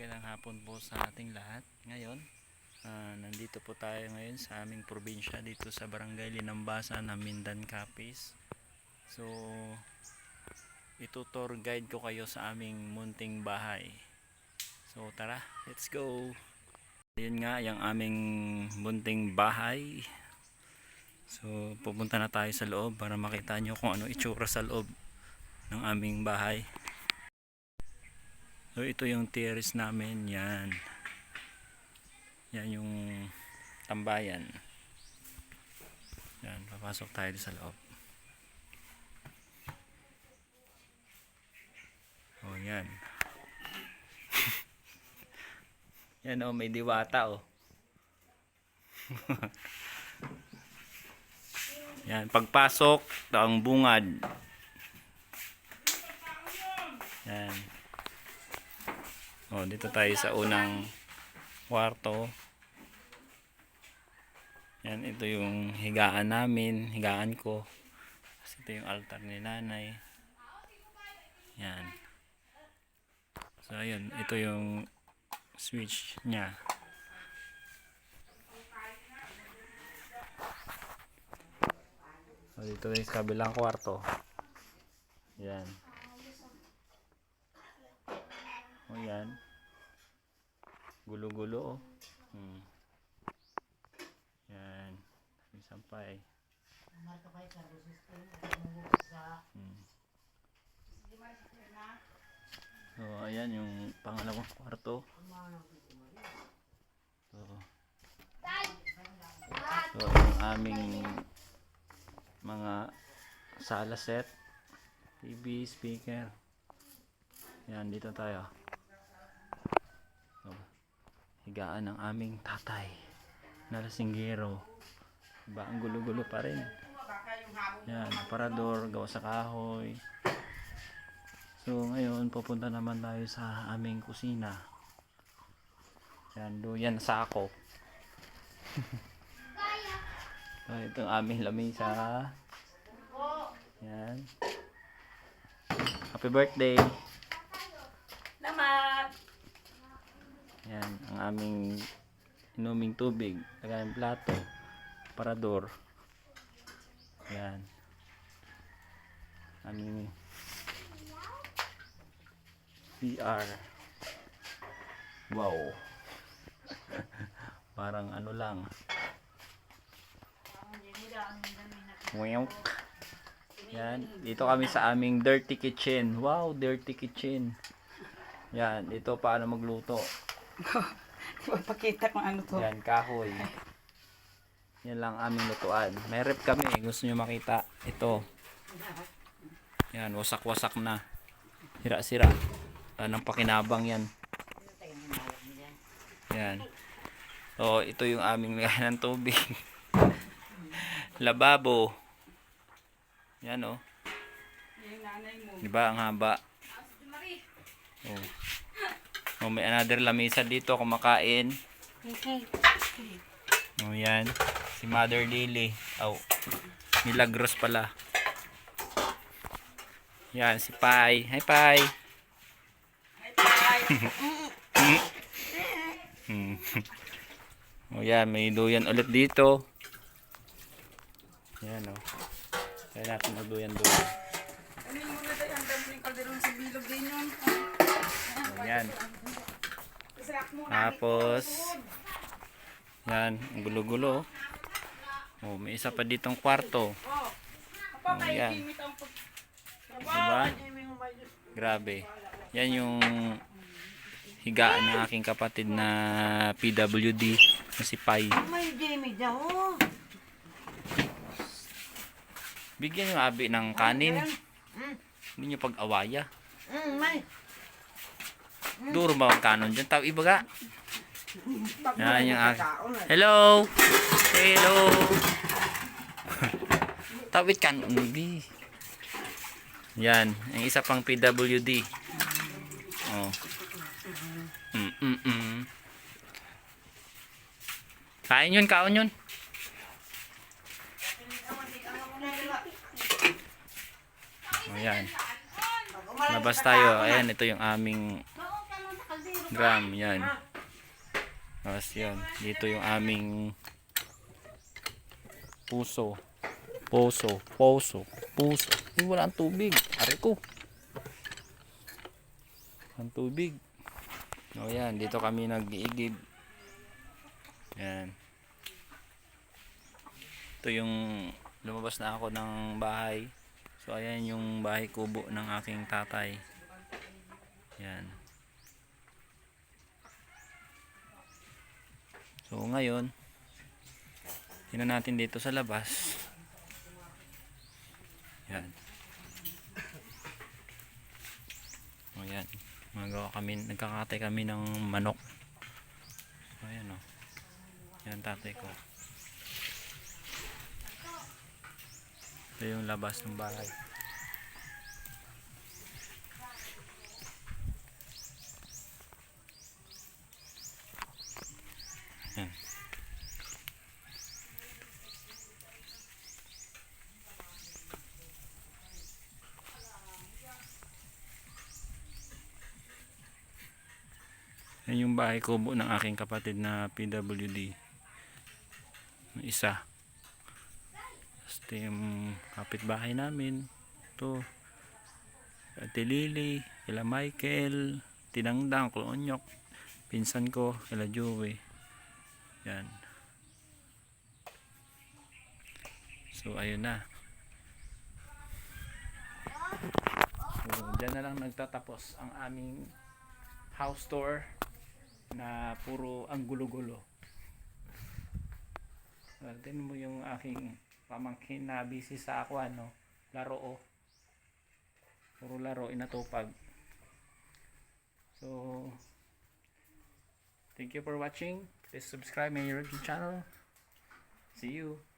Magandang hapon po sa ating lahat. Ngayon, ah, nandito po tayo ngayon sa aming probinsya dito sa Barangay Linambasa ng Mindan Capiz. So, itutour guide ko kayo sa aming munting bahay. So, tara, let's go! Ayun nga, yung aming munting bahay. So, pupunta na tayo sa loob para makita nyo kung ano itsura sa loob ng aming bahay. So ito yung terrace namin, yan. Yan yung tambayan. Yan, papasok tayo sa loob. Oh, yan. yan oh, may diwata oh. yan, pagpasok, ang bungad. Yan. Oh, dito tayo sa unang kwarto. Yan, ito yung higaan namin, higaan ko. Tapos ito yung altar ni nanay. Yan. So, ayun, ito yung switch niya. So, dito yung kabilang kwarto. Yan. O yan. Gulo-gulo oh. Hmm. Yan. May sampay. Hmm. So, ayan yung pangalawang kwarto. So, so yung aming mga sala set, TV, speaker. Yan, dito tayo. Higaan ng aming tatay na lasinggero. Diba, ang gulo-gulo pa rin. Yan, aparador, gawa sa kahoy. So, ngayon, pupunta naman tayo sa aming kusina. Yan, do yan sako. so, ito ang aming lamisa. Yan. Happy birthday! Salamat! Yan, ang aming inuming tubig. Lagay ng plato. Parador. Yan. Aming CR. Wow. Parang ano lang. Wow. Yan. Dito kami sa aming dirty kitchen. Wow, dirty kitchen. Yan. Dito paano magluto. Ipapakita kung ano to. Yan, kahoy. Yan lang aming lutuan. May rep kami. Gusto nyo makita. Ito. Yan, wasak-wasak na. Sira-sira. Anong pakinabang yan. Yan. So, ito yung aming lagayan ng tubig. Lababo. Yan, oh. Yung nanay mo. Diba, ang haba. Oh. Oh, may another lamisa dito kumakain. Oh, yan. Si Mother Lily. Oh, Milagros pala. Yan, si Pai. Hi, Pai. Tay. Hmm. oh, yan. May duyan ulit dito. Yan, oh. Kaya natin magduyan-duyan. Ano yung mga tayo? Ang dami ng kalderon sa bilog din yun. Yan. Tapos, yan. Ang gulo-gulo. Oh, may isa pa ditong kwarto. Oh. Oh, yan. pag... Diba? Grabe. Yan yung higaan ng aking kapatid na PWD na si Pai. May Jamie daw. oh. Bigyan yung abi ng kanin. Mm, Hindi nyo pag-awaya. mm, may. Duro ba ang kanon dyan? Tao ibaga. Yan yung na. Hello! Say hello! Tawid kanon. Bibi. Yan. Ang isa pang PWD. Oh. Mm mm mm. Kain yun, kaon yun. Oh, yan. Labas tayo. Ayan, ito yung aming gram. Yan. Tapos yan. Dito yung aming puso. Poso. Poso. Puso. Ay, wala ang tubig. Ari ko. Ang tubig. O yan. Dito kami nag-iigib. Yan. Ito yung lumabas na ako ng bahay. So ayan yung bahay kubo ng aking tatay. Yan. So ngayon, tingnan natin dito sa labas. Yan. O yan. Magawa kami, nagkakatay kami ng manok. So ayan o. Yan tatay ko. Ito yung labas ng bahay. Yan yung bahay kubo ng aking kapatid na PWD. Isa. Ito yung kapitbahay namin. Ito. Ate Lily, kila Michael, Tinangdang, Kulonyok, pinsan ko, kila Joey. Yan. So, ayun na. So, dyan na lang nagtatapos ang aming house tour na puro ang gulo-gulo. Well, tingnan mo yung aking pamangkin na busy sa ako ano, laro oh. Puro laro inatupag. So thank you for watching. Please subscribe my YouTube channel. See you.